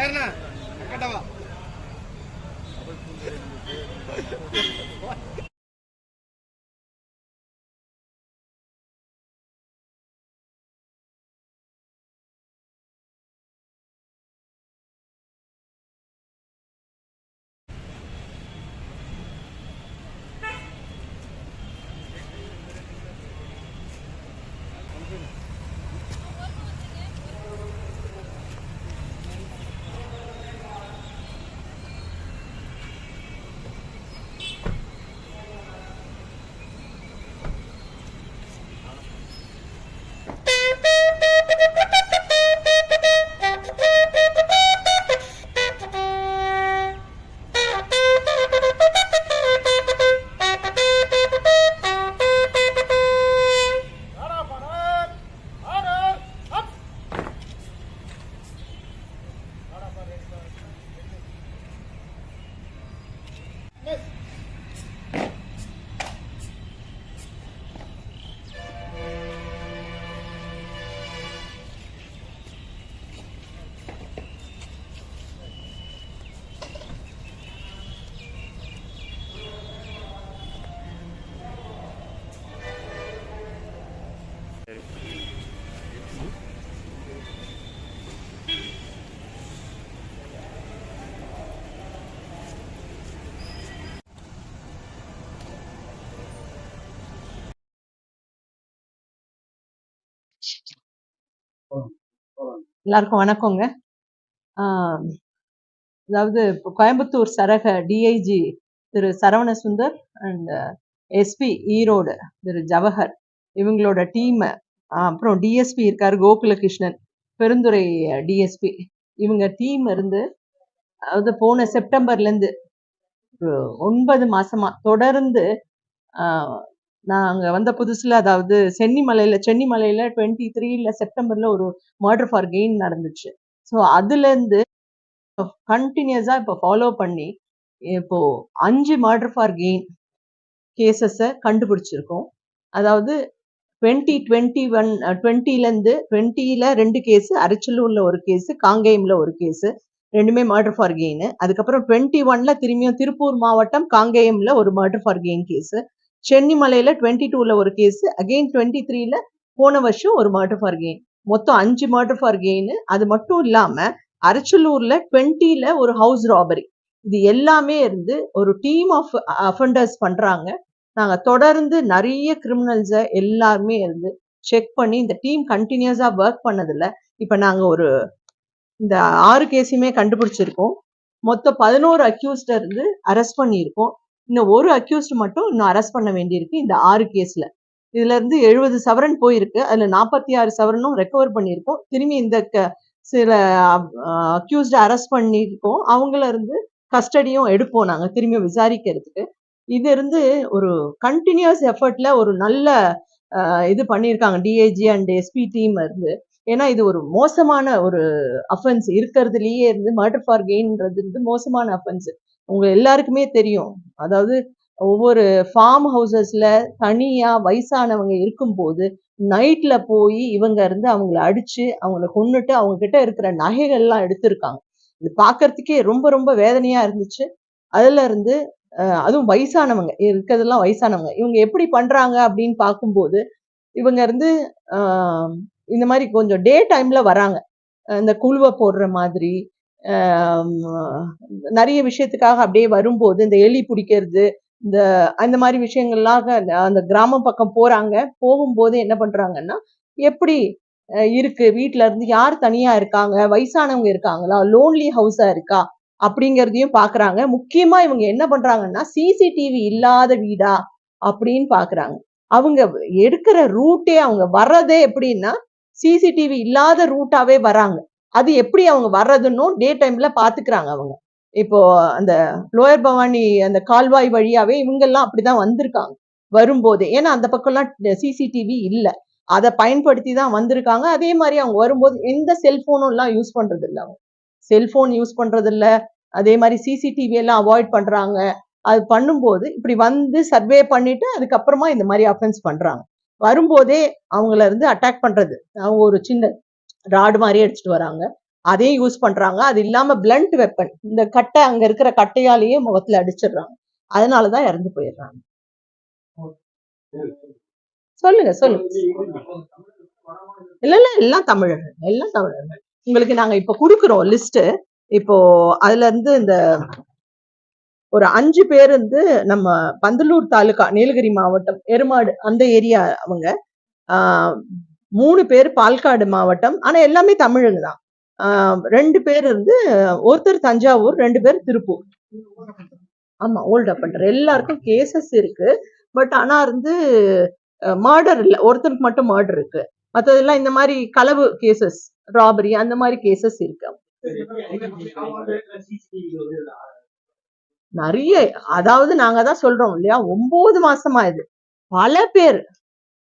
நேர்னா எல்லாருக்கும் வணக்கங்க. அதாவது இப்போ கோயம்புத்தூர் சரக DIG Thiru Saravana Sundar and SP Erode திரு ஜவஹர் இவங்களோட டீம். அப்புறம் டிஎஸ்பி இருக்கார் கோகுலகிருஷ்ணன் பெருந்துறை டிஎஸ்பி இவங்க டீம் இருந்து அதாவது போன செப்டம்பர்லேருந்து ஒன்பது மாசமா தொடர்ந்து நான் அங்கே வந்த புதுசில் அதாவது சென்னிமலையில் சென்னிமலையில் டுவெண்ட்டி த்ரீல செப்டம்பரில் ஒரு மர்டர் ஃபார் கெயின் நடந்துச்சு. ஸோ அதுலேருந்து கண்டினியூஸாக இப்போ ஃபாலோ பண்ணி இப்போ அஞ்சு மர்டர் ஃபார் கெயின் கேசஸை கண்டுபிடிச்சிருக்கோம். அதாவது டுவெண்ட்டி டுவெண்ட்டி ஒன் டுவெண்ட்டிலேருந்து டுவெண்ட்டியில் ரெண்டு கேஸு அரிச்சலூரில் ஒரு கேஸு காங்கேயமில் ஒரு கேஸு ரெண்டுமே மர்டர் ஃபார் கெயின் அதுக்கப்புறம் டுவெண்ட்டி ஒன்ல திரும்பியும் திருப்பூர் மாவட்டம் காங்கேயம்ல ஒரு மர்டர் ஃபார் கெயின் கேஸு சென்னிமலையில் டுவெண்ட்டி டூவில் ஒரு கேஸு அகெயின் டுவெண்ட்டி த்ரீல போன வருஷம் ஒரு மர்டர் ஃபார் கெயின் மொத்தம் அஞ்சு மர்டர் ஃபார் கெயின் அது மட்டும் இல்லாமல் அரச்சலூரில் டுவெண்ட்டியில் ஒரு ஹவுஸ் ராபரி இது எல்லாமே இருந்து ஒரு டீம் ஆஃப் அஃபண்டர்ஸ் பண்ணுறாங்க நாங்கள் தொடர்ந்து நிறைய கிரிமினல்ஸை எல்லாருமே இருந்து செக் பண்ணி இந்த டீம் கண்டினியூஸாக ஒர்க் பண்ணதில்ல இப்போ நாங்கள் ஒரு இந்த ஆறு கேஸையுமே கண்டுபிடிச்சிருக்கோம். மொத்தம் பதினோரு அக்யூஸ்டர் இருந்து அரெஸ்ட் பண்ணியிருக்கோம். இன்னும் ஒரு அக்யூஸ்ட் மட்டும் இன்னும் அரெஸ்ட் பண்ண வேண்டியிருக்கு இந்த ஆறு கேஸ்ல இதுல இருந்து எழுபது சவரன் போயிருக்கு. அதுல நாற்பத்தி ஆறு சவரனும் ரெக்கவர் பண்ணியிருக்கோம். திரும்பி இந்த க- சில அக்யூஸ்ட அரெஸ்ட் பண்ணியிருக்கோம். அவங்கள இருந்து கஸ்டடியும் எடுப்போம் நாங்கள் திரும்பி விசாரிக்கிறதுக்கு. இது இருந்து ஒரு கண்டினியூஸ் எஃபர்ட்ல ஒரு நல்ல இது பண்ணியிருக்காங்க டிஏஜி அண்ட் எஸ்பி டீம் இருந்து. ஏன்னா இது ஒரு மோசமான ஒரு அஃபென்ஸ் இருக்கிறதுலயே இருந்து மர்டர் ஃபார் கெயின்ன்றது வந்து மோசமான அஃபென்ஸ் உங்க எல்லாருக்குமே தெரியும். அதாவது ஒவ்வொரு ஃபார்ம் ஹவுசஸ்ல தனியா வயசானவங்க இருக்கும்போது நைட்ல போய் இவங்க இருந்து அவங்கள அடிச்சு அவங்கள கொன்னுட்டு அவங்க கிட்ட இருக்கிற நகைகள்லாம் எடுத்திருக்காங்க. இது பார்க்கறதுக்கே ரொம்ப ரொம்ப வேதனையா இருந்துச்சு. அதுல இருந்து அதுவும் வயசானவங்க இருக்கிறதெல்லாம் வயசானவங்க. இவங்க எப்படி பண்றாங்க அப்படின்னு பார்க்கும்போது இவங்க இருந்து இந்த மாதிரி கொஞ்சம் டே டைம்ல வராங்க. இந்த குழுவை போடுற மாதிரி நிறைய விஷயத்துக்காக அப்படியே வரும்போது இந்த எலி பிடிக்கிறது இந்த அந்த மாதிரி விஷயங்கள்லாம் அந்த கிராமம் பக்கம் போறாங்க. போகும்போது என்ன பண்றாங்கன்னா எப்படி இருக்கு? வீட்டுல இருந்து யார் தனியா இருக்காங்க? வயசானவங்க இருக்காங்களா? லோன்லி ஹவுஸா இருக்கா? அப்படிங்கறதையும் பாக்குறாங்க. முக்கியமா இவங்க என்ன பண்றாங்கன்னா சிசிடிவி இல்லாத வீடா அப்படின்னு பாக்குறாங்க. அவங்க எடுக்கிற ரூட்டே அவங்க வர்றதே எப்படின்னா சிசிடிவி இல்லாத ரூட்டாவே வராங்க. அது எப்படி அவங்க வர்றதுன்னும் டே டைம்ல பாத்துக்கிறாங்க அவங்க. இப்போ அந்த லோயர் பவானி அந்த கால்வாய் வழியாவே இவங்கெல்லாம் அப்படிதான் வந்திருக்காங்க வரும்போதே. ஏன்னா அந்த பக்கம்லாம் சிசிடிவி இல்லை. அதை பயன்படுத்தி தான் வந்திருக்காங்க. அதே மாதிரி அவங்க வரும்போது எந்த செல்போனும் எல்லாம் யூஸ் பண்றது இல்லை அவங்க. செல்போன் யூஸ் பண்றது இல்லை அதே மாதிரி சிசிடிவி எல்லாம் அவாய்ட் பண்றாங்க. அது பண்ணும்போது இப்படி வந்து சர்வே பண்ணிட்டு அதுக்கப்புறமா இந்த மாதிரி அஃபென்ஸ் பண்றாங்க. வரும்போதே அவங்கள இருந்து அட்டாக் பண்றது. அவங்க ஒரு சின்ன ராடு மாதிரி அடிச்சுட்டு வராங்க. அதையும் யூஸ் பண்றாங்க. அது இல்லாம பிளண்ட் வெப்பன் இந்த கட்டை அங்க இருக்கிற கட்டையாலேயே முகத்துல அடிச்சிடுறாங்க. அதனாலதான் இறந்து போயிடுறாங்க. சொல்லுங்க சொல்லுங்க. இல்ல இல்ல எல்லாம் தமிழர்கள். எல்லாம் தமிழர்கள். உங்களுக்கு நாங்க இப்ப குடுக்குறோம் லிஸ்ட் இப்போ அதுல இருந்து இந்த ஒரு அஞ்சு பேர் வந்து நம்ம பந்தலூர் தாலுகா நீலகிரி மாவட்டம் எருமாடு அந்த ஏரியா அவங்க. ஆஹ் மூணு பேர் பால்காடு மாவட்டம். ஆனா எல்லாமே தமிழுங்க தான். ஆஹ் ரெண்டு பேர் வந்து ஒருத்தர் தஞ்சாவூர் ரெண்டு பேர் திருப்பூர். ஆமா ஓல்ட் அப்பண்டர் எல்லாருக்கும் கேசஸ் இருக்கு. பட் ஆனா வந்து மர்டர் இல்ல. ஒருத்தருக்கு மட்டும் மர்டர் இருக்கு. மற்றதெல்லாம் இந்த மாதிரி களவு கேசஸ் ராபரி அந்த மாதிரி கேசஸ் இருக்கு. நிறைய அதாவது நாங்க தான் சொல்றோம் இல்லையா? ஒன்பது மாசமா இது. பல பேர்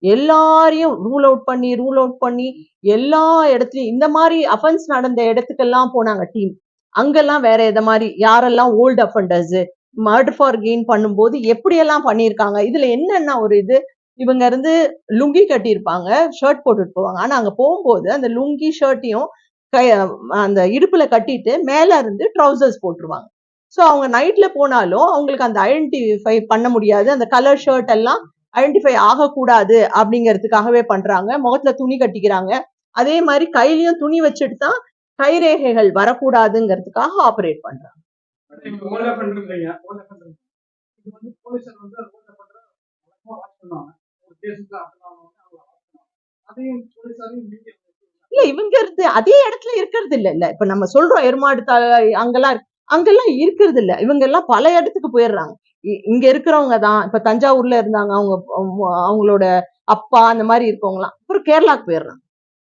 எல்லாரையும் ரூல் அவுட் பண்ணி ரூல் அவுட் பண்ணி எல்லா இடத்துலயும் இந்த மாதிரி அஃபென்ஸ் நடந்த இடத்துக்கெல்லாம் போனாங்க டீம் அங்கெல்லாம் வேற எத மாதிரி யாரெல்லாம் old offenders murder for gain பண்ணும்போது எப்படியெல்லாம் பண்ணியிருக்காங்க இதுல என்னென்ன ஒரு இது? இவங்க இருந்து லுங்கி கட்டியிருப்பாங்க ஷர்ட் போட்டுட்டு போவாங்க. ஆனா அங்க போகும்போது அந்த லுங்கி ஷர்ட்டையும் கை அந்த இடுப்புல கட்டிட்டு மேல இருந்து ட்ரௌசர்ஸ் போட்டுருவாங்க. ஸோ அவங்க நைட்ல போனாலும் அவங்களுக்கு அந்த ஐடென்டிஃபை பண்ண முடியாது. அந்த கலர் ஷர்ட் எல்லாம் ஐடென்டிஃபை ஆகக்கூடாது அப்படிங்கிறதுக்காகவே பண்றாங்க. முகத்துல துணி கட்டிக்கிறாங்க. அதே மாதிரி கையிலயும் துணி வச்சுட்டு தான் கைரேகைகள் வரக்கூடாதுங்கிறதுக்காக ஆப்ரேட் பண்றாங்க. இல்ல இவங்க இருந்து அதே இடத்துல இருக்கிறது இல்ல இல்ல. இப்ப நம்ம சொல்றோம் எருமாடு அங்கெல்லாம். அங்கெல்லாம் இருக்கிறது இல்ல இவங்க எல்லாம் பல இடத்துக்கு போயிடுறாங்க. இங்க இருக்கிறவங்க தான். இப்ப தஞ்சாவூர்ல இருந்தாங்க. அவங்க அவங்க- அவங்களோட அப்பா அந்த மாதிரி இருக்கவங்கலாம். அப்புறம் கேரளாக்கு போயிடுறாங்க.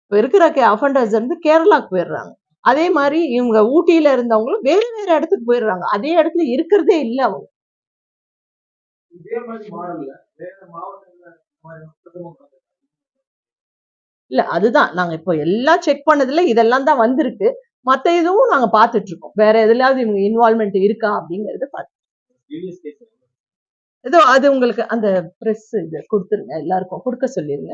இப்ப இருக்கிற அஃபண்டர்ஸ் இருந்து கேரளாக்கு போயிடுறாங்க. அதே மாதிரி இவங்க ஊட்டியில இருந்தவங்களும் வேற வேற இடத்துக்கு போயிடுறாங்க. அதே இடத்துல இருக்கிறதே இல்ல அவங்க. இல்ல அதுதான். நாங்க இப்போ எல்லாம் செக் பண்ணதுல இதெல்லாம் தான் வந்திருக்கு. மத்த இதுவும் நாங்க பாத்துட்டு இருக்கோம் வேற எதுலயாவது இவங்க இன்வால்மெண்ட் இருக்கா அப்படிங்கறது பார்த்து. ஏதோ அது உங்களுக்கு அந்த பிரஸ் இது கொடுத்துருங்க எல்லாருக்கும் கொடுக்க சொல்லிருங்க.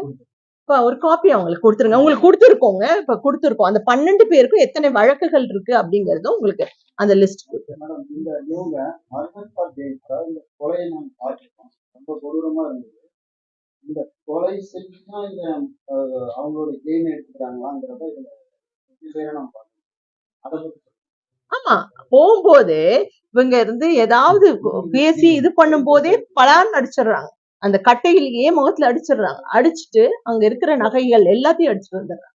இப்ப ஒரு காப்பி அவங்களுக்கு கொடுத்துருங்க. உங்களுக்கு கொடுத்துருக்கோங்க. இப்ப கொடுத்துருக்கோம். அந்த பன்னெண்டு பேருக்கும் எத்தனை வழக்குகள் இருக்கு அப்படிங்கறதும் உங்களுக்கு அந்த லிஸ்ட் இந்த கொலை செஞ்சுதான் இந்த அவங்களோட கெயின் எடுத்துக்கிறாங்களாங்கிறத இதுல ஆமா போகும்போதே இவங்க இருந்து ஏதாவது பேசி இது பண்ணும் போதே பலான்னு அடிச்சிடுறாங்க. அந்த கட்டையிலேயே முகத்துல அடிச்சிடுறாங்க. அடிச்சுட்டு அங்க இருக்கிற நகைகள் எல்லாத்தையும் அடிச்சுட்டு வந்துடுறாங்க.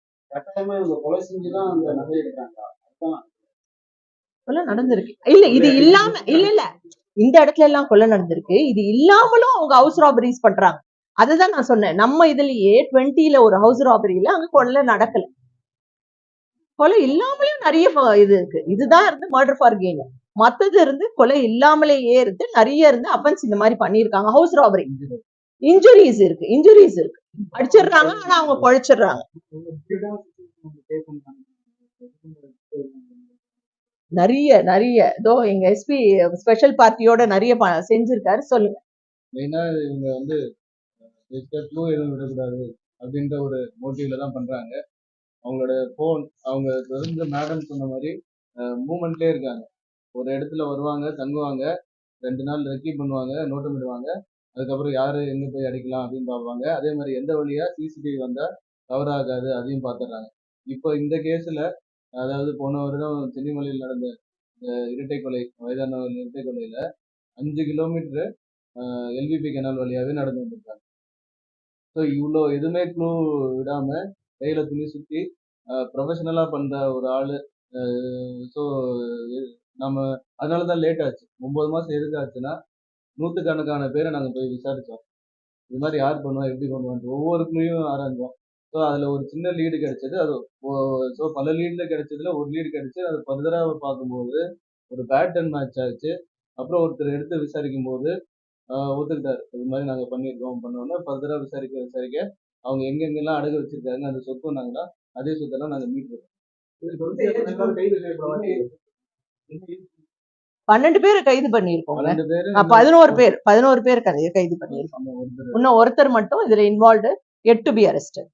கொலை நடந்திருக்கு. இல்ல இது இல்லாம இல்ல இல்ல. இந்த இடத்துல எல்லாம் கொலை நடந்திருக்கு. இது இல்லாமலும் அவங்க ஹவுஸ் ராபரிஸ் பண்றாங்க. அதுதான் நான் சொன்னேன். நம்ம இதுலயே டுவெண்ட்டில ஒரு ஹவுஸ் ராபரியில அங்க கொலை நடக்கல. கொலை இல்லாமலேயும் நிறைய இது இருக்கு. இதுதான் இருந்து மர்டர் ஃபார் கெயின் மத்தது இருந்து கொலை இல்லாமலேயே இருந்து நிறைய இருந்து அஃபென்ஸ் இந்த மாதிரி பண்ணியிருக்காங்க. ஹவுஸ் ராபரி இன்ஜுரிஸ் இருக்கு. இன்ஜுரிஸ் இருக்கு. அடிச்சிடுறாங்க ஆனா அவங்க குழைச்சிடுறாங்க நிறைய நிறைய. இதோ எங்க எஸ்பி ஸ்பெஷல் பார்ட்டியோட நிறைய செஞ்சிருக்காரு. சொல்லுங்க. மெயினா இவங்க வந்து எதுவும் விடக்கூடாது அப்படின்ற ஒரு மோட்டிவ்ல தான் பண்றாங்க. அவங்களோட ஃபோன் அவங்க தொடர்ந்து மேடம் சொன்ன மாதிரி மூமெண்ட்லேயே இருக்காங்க. ஒரு இடத்துல வருவாங்க தங்குவாங்க ரெண்டு நாள் ரெக்கி பண்ணுவாங்க நோட்டமிடுவாங்க அதுக்கப்புறம் யாரு எங்க போய் அடிக்கலாம் அப்படின்னு பார்ப்பாங்க. அதே மாதிரி எந்த வழியா சிசிடிவி வந்தா தவறாகாது அதையும் பார்த்துடுறாங்க. இப்போ இந்த கேஸ்ல அதாவது போன வருடம் சென்னிமலையில் நடந்த இரட்டை கொலை வயதான இரட்டை கொலையில அஞ்சு கிலோமீட்டரு எல்விபி கெனால் வழியாவே நடந்து வந்திருக்காங்க. ஸோ இவ்வளோ எதுவுமே க்ளூ விடாம கையில துணி சுத்தி ப்ரொஃபஷனலா பண்ற ஒரு ஆளு ஸோ நம்ம அதனால தான் லேட் ஆச்சு. ஒன்பது மாசம் எதுக்கு ஆச்சுன்னா நூற்றுக்கணக்கான பேரை நாங்கள் போய் விசாரிச்சோம். இது மாதிரி யார் பண்ணுவா எப்படி பண்ணுவான்ட்டு ஒவ்வொரு க்ளூயும் ஆராய்ஞ்சோம் ஸோ அதில் ஒரு சின்ன லீடு கிடைச்சது. அது ஸோ பல லீடில் கிடைச்சதுல ஒரு லீடு கிடைச்சி அது ஃபர்தராக பார்க்கும்போது ஒரு பேட்டர்ன் மேட்ச் ஆச்சு. அப்புறம் ஒருத்தர் எடுத்து விசாரிக்கும் போது ஒத்துக்கிட்டார். ஒத்துக்கிட்டாரு இது மாதிரி நாங்கள் பண்ணியிருக்கோம். பண்ணோன்னா ஃபர்தராக விசாரிக்க விசாரிக்க அவங்க எங்கெங்கெல்லாம் அடகு வச்சிருக்காங்க அந்த சொத்து வந்தாங்கன்னா அதே சொத்தெல்லாம் நாங்கள் செய்யப்படுவாங்க. பன்னெண்டு பேரை கைது அஹ் பதினோரு பேர் பதினோரு பேர் கதை- கைது பண்ணியிருக்கோம். ஒருத்தர். இன்னும் ஒருத்தர் மட்டும் இதுல involved yet to be arrested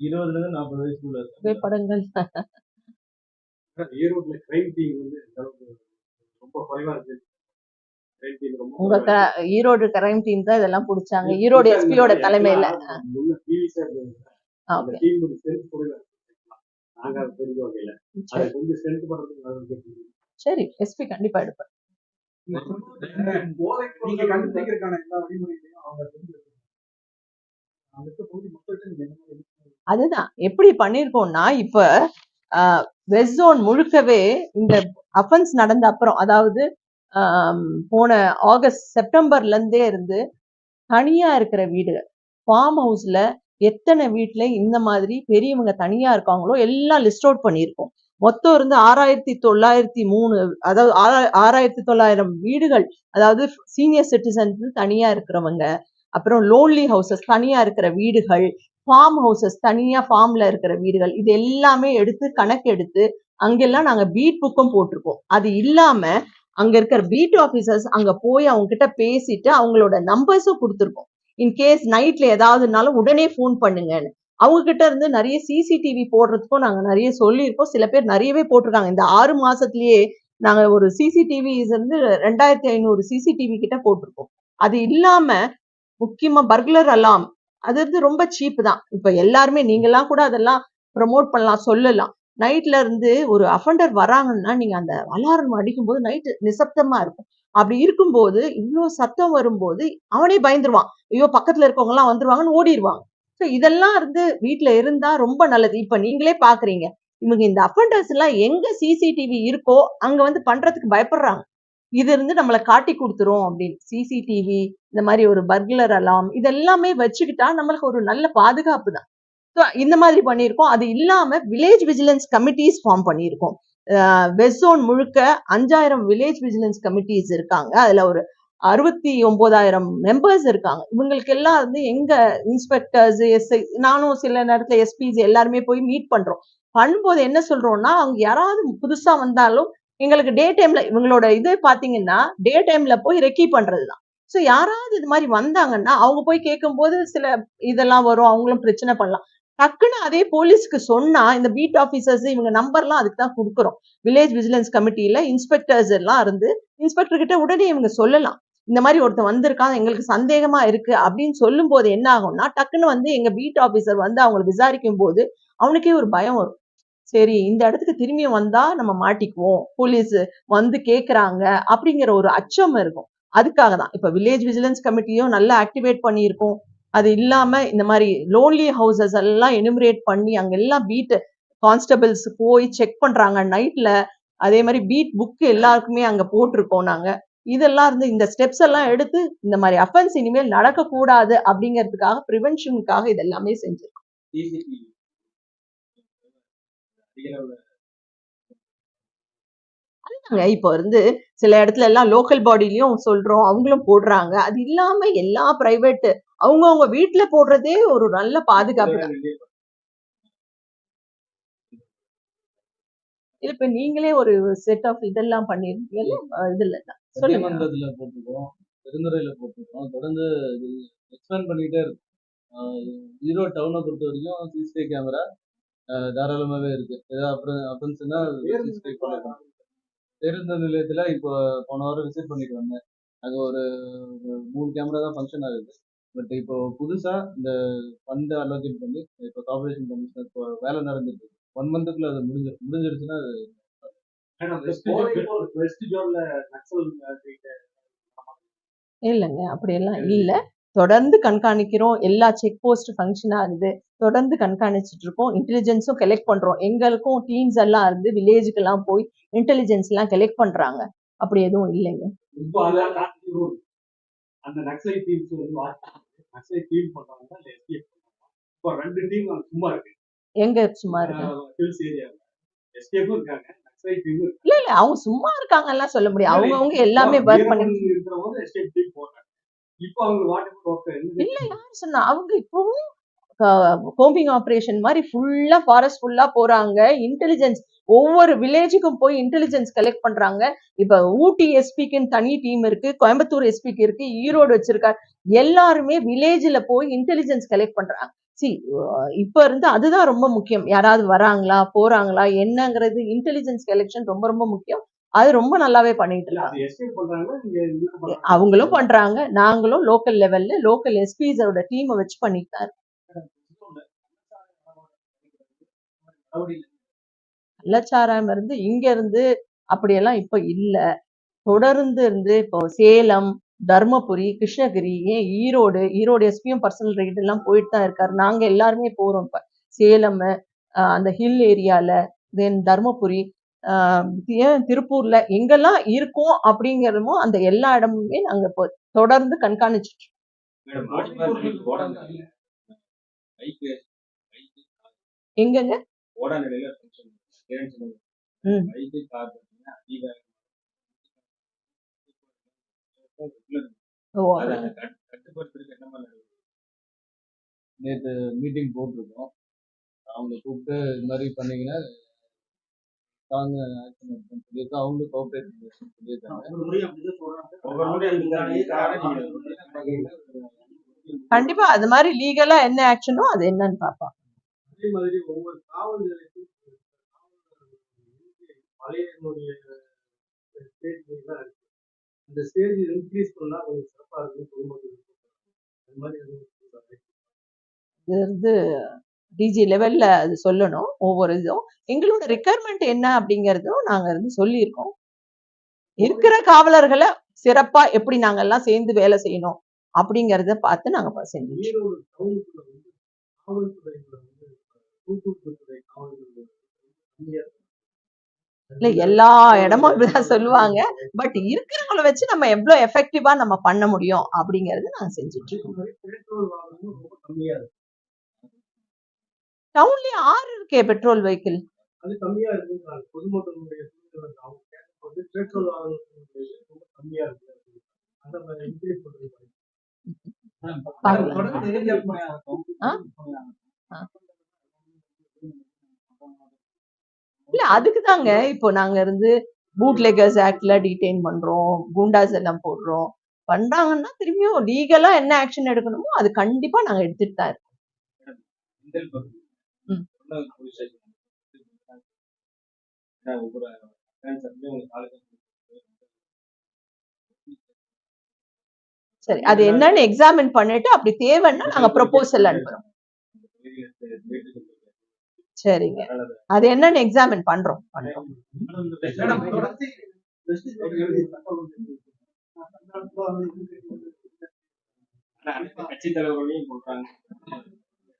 இருபதுல இருந்து நாற்பது வயசுக்குள்ள இருக்காங்க. புகைப்படங்கள் ஈரோட்ல கிரைம் டீம் வந்து இந்த அளவுக்கு ரொம்ப குறைவா இருக்கு. கிரைம் டீம் ரொம்ப உங்க ஈரோடு கிரைம் டீம் தான் இதெல்லாம் புடிச்சாங்க. ஈரோடு எஸ்பியோட தலைமையில. சரி. எஸ்பி கண்டிப்பா எடுப்பேன். அதுதான். எப்படி பண்ணிருக்கோம்னா இப்ப வெஸ்ட் ஜோன் முழுக்கவே இந்த அஃபென்ஸ் நடந்த அப்புறம் அதாவது போன ஆகஸ்ட் செப்டம்பர்லேருந்தே இருந்து தனியா இருக்கிற வீடுகள். ஃபார்ம் ஹவுஸ்ல எத்தனை வீட்ல இந்த மாதிரி பெரியவங்க தனியா இருக்காங்களோ எல்லாம் லிஸ்ட் அவுட் பண்ணியிருக்கோம். மொத்தம் இருந்து ஆறாயிரத்தி தொள்ளாயிரத்தி மூணு அதாவது ஆறா- ஆறாயிரத்தி தொள்ளாயிரம் வீடுகள் அதாவது சீனியர் சிட்டிசன்ஸ் தனியா இருக்கிறவங்க அப்புறம் லோன்லி ஹவுசஸ் தனியா இருக்கிற வீடுகள் ஃபார்ம் ஹவுசஸ் தனியா ஃபார்ம்ல இருக்கிற வீடுகள் இது எல்லாமே எடுத்து கணக்கு எடுத்து அங்கெல்லாம் நாங்க பீட் புக்கும் போட்டிருக்கோம். அது இல்லாம அங்க இருக்கிற பீட் ஆஃபீஸர்ஸ் அங்க போய் அவங்க கிட்ட பேசிட்டு அவங்களோட நம்பர்ஸும் கொடுத்துருக்கோம். இன்கேஸ் நைட்ல ஏதாவதுனாலும் உடனே ஃபோன் பண்ணுங்கன்னு. அவங்க கிட்ட இருந்து நிறைய சிசிடிவி போடுறதுக்கும் நாங்க நிறைய சொல்லியிருக்கோம். சில பேர் நிறையவே போட்டிருக்காங்க. இந்த ஆறு மாசத்துலயே நாங்க ஒரு சிசிடிவி இருந்து ரெண்டாயிரத்தி ஐநூறு சிசிடிவி கிட்ட போட்டிருக்கோம். அது இல்லாம முக்கியமா பர்குலர் அலாம் அது வந்து ரொம்ப சீப் தான். இப்ப எல்லாருமே நீங்கெல்லாம் கூட அதெல்லாம் ப்ரமோட் பண்ணலாம் சொல்லலாம். நைட்ல இருந்து ஒரு அஃபண்டர் வராங்கன்னா நீங்க அந்த அலாரம் அடிக்கும்போது நைட்டு நிசப்தமா இருக்கும் அப்படி இருக்கும்போது இவ்வளோ சத்தம் வரும்போது அவனே பயந்துருவான். ஐயோ பக்கத்துல இருக்கவங்க எல்லாம் வந்துருவாங்கன்னு ஓடிடுவாங்க ஸோ இதெல்லாம் இருந்து வீட்டில் இருந்தா ரொம்ப நல்லது. இப்ப நீங்களே பாக்குறீங்க. இவங்க இந்த அஃபண்டர்ஸ் எல்லாம் எங்க சிசிடிவி இருக்கோ அங்க வந்து பண்றதுக்கு பயப்படுறாங்க. இது இருந்து நம்மளை காட்டி கொடுத்துரும் அப்படின்னு. சிசிடிவி இந்த மாதிரி ஒரு பர்குலர் அலாம் இதெல்லாமே வச்சுக்கிட்டா நம்மளுக்கு ஒரு நல்ல பாதுகாப்பு தான். இந்த மாதிரி பண்ணியிருக்கோம். அது இல்லாம வில்லேஜ் விஜிலன்ஸ் கமிட்டிஸ் ஃபார்ம் பண்ணியிருக்கோம். வெஸ்ட் ஜோன் முழுக்க அஞ்சாயிரம் வில்லேஜ் விஜிலன்ஸ் கமிட்டிஸ் இருக்காங்க. அதுல ஒரு அறுபத்தி ஒன்பதாயிரம் மெம்பர்ஸ் இருக்காங்க. இவங்களுக்கு எல்லாம் வந்து எங்க இன்ஸ்பெக்டர்ஸ் எஸ்ஐ நானும் சில நேரத்துல எஸ்பிஸ் எல்லாருமே போய் மீட் பண்றோம். பண்ணும்போது என்ன சொல்றோம்னா அவங்க யாராவது புதுசா வந்தாலும் எங்களுக்கு டே டைம்ல இவங்களோட இது பாத்தீங்கன்னா டே டைம்ல போய் ரெக்கி பண்றதுதான். ஸோ யாராவது இது மாதிரி வந்தாங்கன்னா அவங்க போய் கேட்கும்போது சில இதெல்லாம் வரும் அவங்களும் பிரச்சனை பண்ணலாம். டக்குன்னு அதே போலீஸ்க்கு சொன்னா இந்த பீட் ஆஃபீஸர்ஸ் இவங்க நம்பர்லாம் அதுக்கு தான் கொடுக்குறோம். வில்லேஜ் விஜிலன்ஸ் கமிட்டியில இன்ஸ்பெக்டர்ஸ் எல்லாம் இருந்து இன்ஸ்பெக்டர் கிட்ட உடனே இவங்க சொல்லலாம். இந்த மாதிரி ஒருத்தன் வந்திருக்கான் எங்களுக்கு சந்தேகமா இருக்கு அப்படின்னு சொல்லும் போது என்ன ஆகும்னா டக்குன்னு வந்து எங்க பீட் ஆஃபீஸர் வந்து அவங்களை விசாரிக்கும் போது அவனுக்கே ஒரு பயம் வரும். சரி இந்த இடத்துக்கு திரும்பி வந்தா நம்ம மாட்டிக்குவோம். போலீஸ் வந்து கேக்குறாங்க அப்படிங்கிற ஒரு அச்சம் இருக்கும். அதுக்காக தான். இப்ப வில்லேஜ் விஜிலன்ஸ் கமிட்டியும் நல்லா ஆக்டிவேட் பண்ணியிருக்கோம். அது இல்லாம இந்த மாதிரி லோன்லி ஹவுசஸ் எல்லாம் எனுமரேட் பண்ணி அங்கெல்லாம் பீட் கான்ஸ்டபிள்ஸ் போய் செக் பண்றாங்க. நைட்ல அதே மாதிரி பீட் புக் எல்லாருக்குமே அங்க போட்டிருக்கோம் நாங்க. இதெல்லாம் இருந்து இந்த ஸ்டெப்ஸ் எல்லாம் எடுத்து இந்த மாதிரி அஃபென்ஸ் இனிமேல் நடக்கக்கூடாது அப்படிங்கிறதுக்காக ப்ரிவென்ஷனுக்காக இதெல்லாமே செஞ்சிருக்கோம். சிசிடிவி இப்போ வந்து சில இடத்துல எல்லாம் லோக்கல் பாடிலையும் சொல்றோம் அவங்களும் போடுறாங்க. அது இல்லாம எல்லா பிரைவேட் அவங்கவங்க வீட்டுல போடுறதே ஒரு நல்ல பாதுகாப்பு தான். இது இப்ப நீங்களே ஒரு செட் ஆஃப் இதெல்லாம் பண்ணிருக்கீங்கல்ல இதுல தான். சொல்லுங்க. போட்டிருக்கோம். பெருந்துறையில போட்டிருக்கோம். தொடர்ந்து எக்ஸ்பேண்ட் பண்ணிக்கிட்டே இருக்கும் ஈரோடு டவுனை பொறுத்த வரைக்கும் சிசிடிவி கேமரா தாராளமாகவே இருக்கு. ஏதாவது அப்புறம் அஃபென்ஸ்னா சிசிடிவி பண்ணும் பேருந்து நிலையத்துல இப்போ போன வாரம் விசிட் பண்ணிட்டு வந்தேன். அங்க ஒரு ஒரு மூணு கேமரா தான் ஃபங்க்ஷன் ஆகுது. பட் இப்போ புதுசா இந்த ஃபண்டை அலோகேட் பண்ணி இப்போ கார்பரேஷன் கமிஷனர் இப்போ வேலை நடந்துட்டு இருக்கு. ஒன் மந்த்துக்குள்ள அது முடிஞ்சு முடிஞ்சிருச்சுன்னா அது இல்லைங்க அப்படியெல்லாம் இல்ல. தொடர்ந்து கண்காணிக்கிறோம். எல்லா செக் போஸ்ட் ஃபங்க்ஷன் ஆகுது தொடர்ந்து கண்காணிச்சிட்டு இருக்கோம். இன்டெலிஜென்ஸும் கலெக்ட் பண்றோம். எங்களுக்கும் டீம்ஸ் எல்லாம் இருந்து வில்லேஜுக்கு எல்லாம் போய் இன்டெலிஜென்ஸ் எல்லாம் கலெக்ட் பண்றாங்க. அப்படி எதுவும் இல்லைங்க. நக்சலை டீம் பண்றாங்க இல்ல எஸ்கேப் பண்றாங்க இப்போ ரெண்டு டீம் சும்மா இருக்கு. எங்க சும்மா இருக்கு? ஹில்ஸ் ஏரியாவில் எஸ்கேப்பும் இருக்காங்க. இல்ல இல்ல அவங்க சும்மா இருக்காங்கலாம் சொல்ல முடியும் அவங்கவங்க எல்லாமே ஒர்க் பண்ணி இருக்கிறவங்க எஸ்கேப் டீம் போடுறாங்க இப்போ அவங்க வாட்டர் இல்ல யார் சொன்னா? அவங்க இப்பவும் கோம்பிங் ஆபரேஷன் மாதிரி ஃபுல்லா ஃபாரஸ்ட் ஃபுல்லா போறாங்க. இன்டெலிஜென்ஸ் ஒவ்வொரு வில்லேஜுக்கும் போய் இன்டெலிஜென்ஸ் கலெக்ட் பண்றாங்க. இப்ப ஊட்டி எஸ்பிக்குன்னு தனி டீம் இருக்கு. கோயம்புத்தூர் எஸ்பிக்கு இருக்கு. ஈரோடு வச்சிருக்காரு. எல்லாருமே வில்லேஜ்ல போய் இன்டெலிஜென்ஸ் கலெக்ட் பண்றாங்க. சி இப்ப இருந்து அதுதான் ரொம்ப முக்கியம். யாராவது வராங்களா? போறாங்களா? என்னங்கிறது இன்டெலிஜென்ஸ் கலெக்ஷன் ரொம்ப ரொம்ப முக்கியம். அது ரொம்ப நல்லாவே பண்ணிட்டு இருக்காங்க? அவங்களும் பண்றாங்க. நாங்களும் லோக்கல் லெவல்ல லோக்கல் எஸ்பிஸோட டீமை வச்சு பண்ணிட்டு தான். கள்ளச்சாராயம் இருந்து இங்க இருந்து அப்படியெல்லாம் இப்ப இல்ல. தொடர்ந்து இருந்து இப்போ சேலம் தர்மபுரி கிருஷ்ணகிரி ஏன் ஈரோடு ஈரோடு எஸ்பியும் பர்சனல் ரைடு எல்லாம் போயிட்டு தான் இருக்காரு. நாங்க எல்லாருமே போறோம் இப்ப. சேலம் அந்த ஹில் ஏரியால தென் தர்மபுரி ஏன் திருப்பூர்ல எங்கெல்லாம் இருக்கோம் அப்படிங்கிறமோ அந்த எல்லா இடமுமே நாங்க இப்போ தொடர்ந்து கண்காணிச்சுட்டு எங்கங்க? நேற்று மீட்டிங் போட்டிருக்கோம். அவங்க கூப்பிட்டு இது மாதிரி பண்ணீங்கன்னா தாங்க ஆக்ஷன் சொல்லியிருக்கோம் அவங்களும் கோஆப்ரேட் சொல்லியிருக்காங்க. கண்டிப்பா அது மாதிரி லீகலா என்ன ஆக்ஷனோ அது என்னன்னு பார்ப்போம். அதே மாதிரி ஒவ்வொரு காவல் நிலையத்தும் பழைய என்னுடைய ஸ்டேஜ் தான் இருக்கு அந்த ஸ்டேஜ் இன்க்ரீஸ் பண்ணா கொஞ்சம் சிறப்பா இருக்கும் குடும்பத்துக்கு அது மாதிரி எதுவும் சொல்றாங்க. இது வந்து டிஜி லெவல்ல அது சொல்லணும் ஒவ்வொரு இதுவும் எங்களோட ரெக்குயர்மெண்ட் என்ன அப்படிங்கறதும் நாங்க வந்து சொல்லியிருக்கோம் இருக்கிற காவலர்களை சிறப்பா எப்படி நாங்க எல்லாம் சேர்ந்து வேலை செய்யணும் அப்படிங்கறத பார்த்து நாங்க செஞ்சோம் காவல்துறை. இல்ல எல்லா இடமும் இப்படிதான் சொல்லுவாங்க. பட் இருக்கிறவங்கள வச்சு நம்ம எவ்வளவு எஃபெக்டிவா நம்ம பண்ண முடியும் அப்படிங்கறது நாங்க செஞ்சுட்டு இருக்கோம் டவுன்லயே ஆறு இருக்கே பெட்ரோல் வெஹிக்கிள். அது கம்மியா இருக்குன்றாங்க பொதுமக்களுடைய சூழ்நிலை அவங்க கேட்கும்போது பெட்ரோல் வாகனத்தினுடைய ரொம்ப கம்மியா இருக்கு அப்படின்னு. அதை நம்ம இன்க்ரீஸ் பண்றது ஆ? ஆ. இல்ல அதுக்கு தாங்க இப்போ நாங்க இருந்து பூட் லெகர்ஸ் ஆக்ட்ல டீடைன் பண்றோம் குண்டாஸ் எல்லாம் போடுறோம். பண்றாங்கன்னா திரும்பியும் லீகலா என்ன ஆக்ஷன் எடுக்கணுமோ அது கண்டிப்பா நாங்க எடுத்துட்டு தான் இருக்கோம். சரி அது என்னன்னு எக்ஸாமின் பண்ணிட்டு அப்படி தேவைன்னா நாங்க ப்ரொபோசல் அனுப்புறோம். சரிங்க. அது என்னன்னு எக்ஸாமின் பண்றோம். பண்றோம்.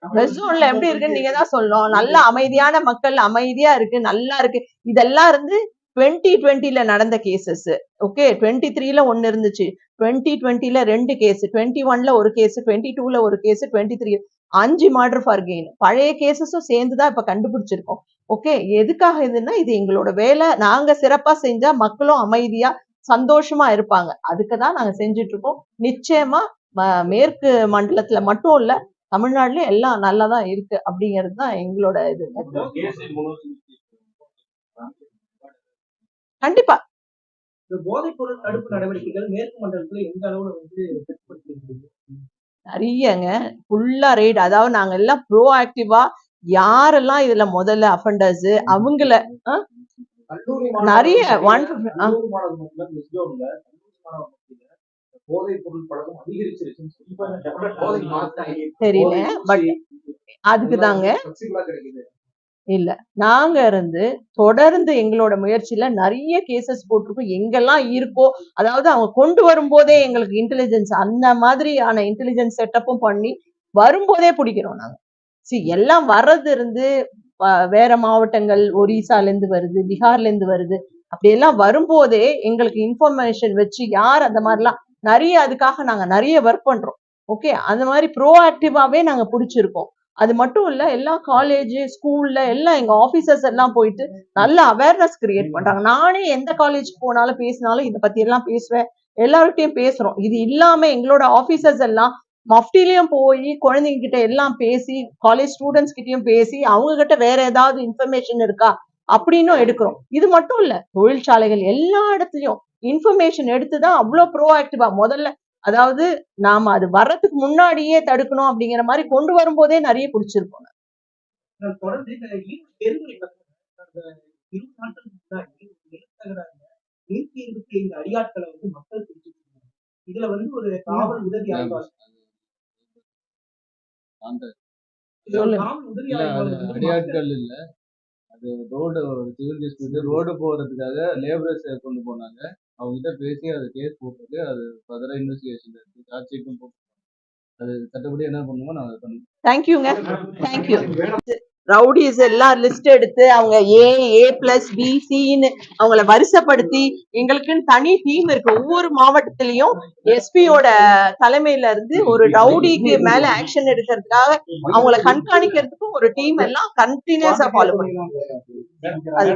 வெஸ்ட் ஜோன்ல எப்படி இருக்குன்னு நீங்க தான் சொல்லணும். நல்ல அமைதியான மக்கள் அமைதியா இருக்கு நல்லா இருக்கு. இதெல்லாம் இருந்து டுவெண்ட்டி டுவெண்ட்டில நடந்த கேசஸ் ஓகே டுவெண்ட்டி த்ரீல ஒன்னு இருந்துச்சு. டுவெண்ட்டி டுவெண்ட்டில ரெண்டு கேஸ் டுவெண்ட்டி ஒன்ல ஒரு கேஸ் டுவெண்ட்டி டூல ஒரு கேஸ் டுவெண்ட்டி த்ரீ அஞ்சு மர்டர் ஃபார் கெயின் பழைய கேசஸும் சேர்ந்து தான் இப்ப கண்டுபிடிச்சிருக்கோம். ஓகே எதுக்காக இதுன்னா இது எங்களோட வேலை. நாங்க சிறப்பா செஞ்சா மக்களும் அமைதியா சந்தோஷமா இருப்பாங்க. அதுக்கு தான் நாங்க செஞ்சுட்டு இருக்கோம் நிச்சயமா மேற்கு மண்டலத்துல மட்டும் இல்ல தமிழ்நாட்டுல எல்லாம் நல்லா தான் இருக்கு அப்படிங்கிறது தான் எங்களோட இது. கண்டிப்பா. தடுப்பு நடவடிக்கைகள் மேற்கு மண்டலத்துல எந்த அளவுல வந்து நிறையங்க. ஃபுல்லா ரெய்டு அதாவது நாங்க எல்லாம் ப்ரோ ஆக்டிவா யாரெல்லாம் இதுல முதல்ல அஃபண்டர்ஸ் அவங்கள நிறைய மாத்தாய், தெரியல. பட் அதுக்கு தாங்க இல்ல. நாங்க இருந்து தொடர்ந்து எங்களோட முயற்சியில நிறைய கேசஸ் போட்டிருக்கோம். எங்கெல்லாம் இருக்கோ அதாவது அவங்க கொண்டு வரும்போதே எங்களுக்கு இன்டெலிஜென்ஸ் அந்த மாதிரியான இன்டெலிஜென்ஸ் செட்டப்பும் பண்ணி வரும்போதே பிடிக்கிறோம் நாங்க. சி எல்லாம் வர்றது இருந்து வேற மாவட்டங்கள் ஒரிசால இருந்து வருது பீகார்ல இருந்து வருது. அப்படியெல்லாம் வரும்போதே எங்களுக்கு இன்ஃபர்மேஷன் வச்சு யார் அந்த மாதிரிலாம் நிறைய அதுக்காக நாங்க நிறைய ஒர்க் பண்றோம். ஓகே அந்த மாதிரி ப்ரோ ஆக்டிவாவே நாங்க பிடிச்சிருக்கோம். அது மட்டும் இல்ல எல்லா காலேஜ் ஸ்கூல்ல எல்லாம் எங்க ஆபீசர்ஸ் எல்லாம் போயிட்டு நல்ல அவேர்னஸ் கிரியேட் பண்றாங்க. நானே எந்த காலேஜ் போனாலும் பேசினாலும் இதை பத்தி எல்லாம் பேசுவேன். எல்லார்கிட்டயும் பேசுறோம். இது இல்லாம எங்களோட ஆபீசர்ஸ் எல்லாம் மஃப்டிலையும் போய் குழந்தைங்க கிட்ட எல்லாம் பேசி காலேஜ் ஸ்டூடெண்ட்ஸ் கிட்டயும் பேசி அவங்க கிட்ட வேற ஏதாவது இன்ஃபர்மேஷன் இருக்கா அப்படின்னும் எடுக்கிறோம். இது மட்டும் இல்ல தொழிற்சாலைகள் எல்லா இடத்துலயும் இன்ஃபர்மேஷன் எடுத்து தான் அவ்வளோ ப்ரோ ஆக்டிவா முதல்ல அதாவது நாம அது வர்றதுக்கு முன்னாடியே தடுக்கணும் அப்படிங்கிற மாதிரி கொண்டு வரும்போதே நிறைய பிடிச்சிருக்கோம். நூத்தி இருபத்தி ஐந்து அடியாட்களை வந்து மக்கள் பிடிச்சிருக்காங்க. இதுல வந்து ஒரு காவல் உதவி ஆய்வாளர். அடியாட்கள் இல்ல. அது ரோடு சிவில் டிஸ்பியூட் ரோடு போறதுக்காக லேபரர்ஸ் கொண்டு போனாங்க. அவங்க கிட்ட பேசி அது கேஸ் போட்டுட்டு அது ஃபர்தரா இன்வெஸ்டிகேஷன் இருக்கு சார்ஜ் ஷீட்டும் போட்டு அது சட்டப்படி என்ன பண்ணுமோ நான் அதை பண்ணுவேன். தேங்க்யூங்க தேங்க்யூ ரவுடிஸ் எல்லாம் லிஸ்ட் எடுத்து அவங்க ஏ ஏ பிளஸ் பி சின்னு அவங்கள வரிசைப்படுத்தி எங்களுக்குன்னு தனி டீம் இருக்கு. ஒவ்வொரு மாவட்டத்திலயும் எஸ்பியோட தலைமையில இருந்து ஒரு ரவுடிக்கு மேல ஆக்ஷன் எடுக்கிறதுக்காக அவங்கள கண்காணிக்கிறதுக்கும் ஒரு டீம் எல்லாம் கண்டினியூஸா ஃபாலோ பண்ணுவோம் அது